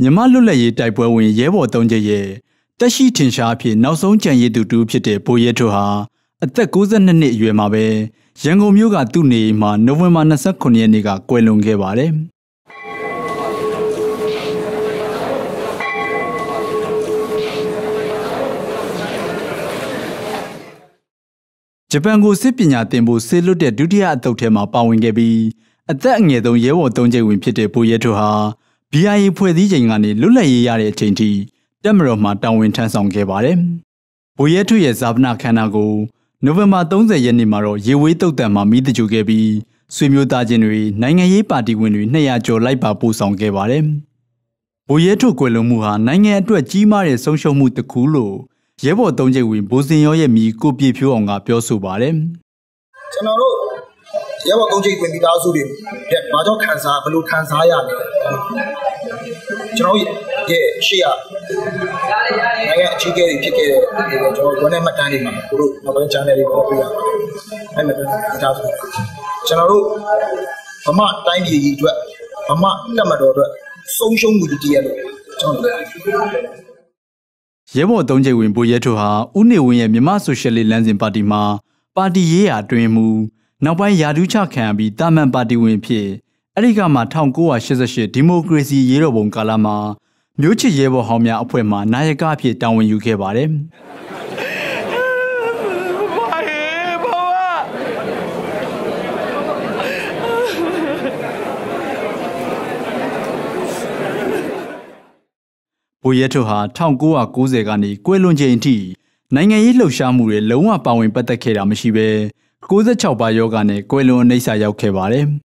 မြမလွတ်လပ်ရေးတိုက်ပွဲဝင်ရဲဘော်သုံးချက်ရဲ့တက်ရှိထင်ရှားအဖြစ်နောက်ဆုံးကြံရည်သူတူဖြစ်တဲ့ဘိုးရဲထွဟာအသက်62နှစ်အရွယ်မှာပဲရန်ကုန်မြို့ကသူ့နေအိမ်မှာနိုဝင်ဘာ29ရက်နေ့ကကွယ်လွန်ခဲ့ပါတယ်။ဂျပန်ကိုစစ်ပညာသင်ဖို့ဆေးလွတ်တဲ့ဒုတိယအသုတ်ထဲမှာပါဝင်ခဲ့ပြီးအသက်အငယ်ဆုံးရဲဘော်သုံးချိန်ဝင်ဖြစ်တဲ့ဘိုးရဲထွဟာ BIA ဖွဲ့စည်းချိန်ကနေလွတ်လပ်ရေးရတဲ့အချိန်ထိတက်မတော်မှာတာဝန်ထမ်းဆောင်ခဲ့ပါတယ်။ဘိုးရဲထွရဲ့ဇာပနာခန္ဓာကိုနိုဝင်ဘာ30ရက်နေ့မှာတော့ရေဝေးတုတ်တန်မှာမိတကြခဲ့ပြီးဆွေမျိုးသားချင်းတွေနိုင်ငံရေးပါတီဝင်တွေ200ကျော်လိုက်ပါပို့ဆောင်ခဲ့ပါတယ်။ဘိုးရဲထွကွယ်လွန်မှုဟာနိုင်ငံအတွက်ကြီးမားတဲ့ဆုံးရှုံးမှုတစ်ခုလို့ရဲဘော်သုံးချိန်ဝင်ဘိုးစင်ရောရဲ့မိကိုပြေဖြိုးအောင်ကပြောဆိုပါတယ်။ကျွန်တော်တို့ ရဲဘော်သုံးချိန်ဝင်ပြီးသားစုတွေဘာကြောင့်ခံစားဘယ်လိုခံစားရလဲကျွန်တော်ရဲ့ရှေ့ရနိုင်ငံအကြီးအကဲတွေဖြစ်ခဲ့တဲ့ကျွန်တော်ဝန်ထမ်းမှတ်တမ်းတွေမှာတို့နောက်ပိုင်း channel တွေပေါ်ပြရပါတယ်အဲ့မှာဒါဆိုကျွန်တော်တို့ဗမာတိုင်းပြည်ကြီးအတွက်ဗမာတက်မတော်အတွက်ဆုံးရှုံးမှုတည်းရလို့ကျွန်တော်ရဲဘော်သုံးချိန်ဝင်ဘိုးရဲထိုဟာဥနေဝင်းရဲ့မြမဆိုရှယ်လစ်လမ်းစဉ်ပါတီမှာပါတီရေးရာအတွင်မူ နောက်ပိုင်းယာဒူးချခံရပြီးတာမန်ပါတီဝင်ဖြစ်အဲ့ဒီကမှ1988ဒီမိုကရေစီရေးတော်ပုံကာလမှာမျိုးချစ်ရဲဘော်ဟောင်းများအဖွဲ့မှနာယကအဖြစ်တာဝန်ယူခဲ့ပါတယ်။ဘိုရဲထွဟာ1990ကနေကွယ်လွန်ချိန်အထိနိုင်ငံရေးလှုပ်ရှားမှုတွေလုံးဝပါဝင်ပတ်သက်ခဲ့တာမရှိဘဲ 96ပါယောဂနဲ့ကွယ်လွန်အနှိမ့်စာရောက်ခဲ့ပါတယ်။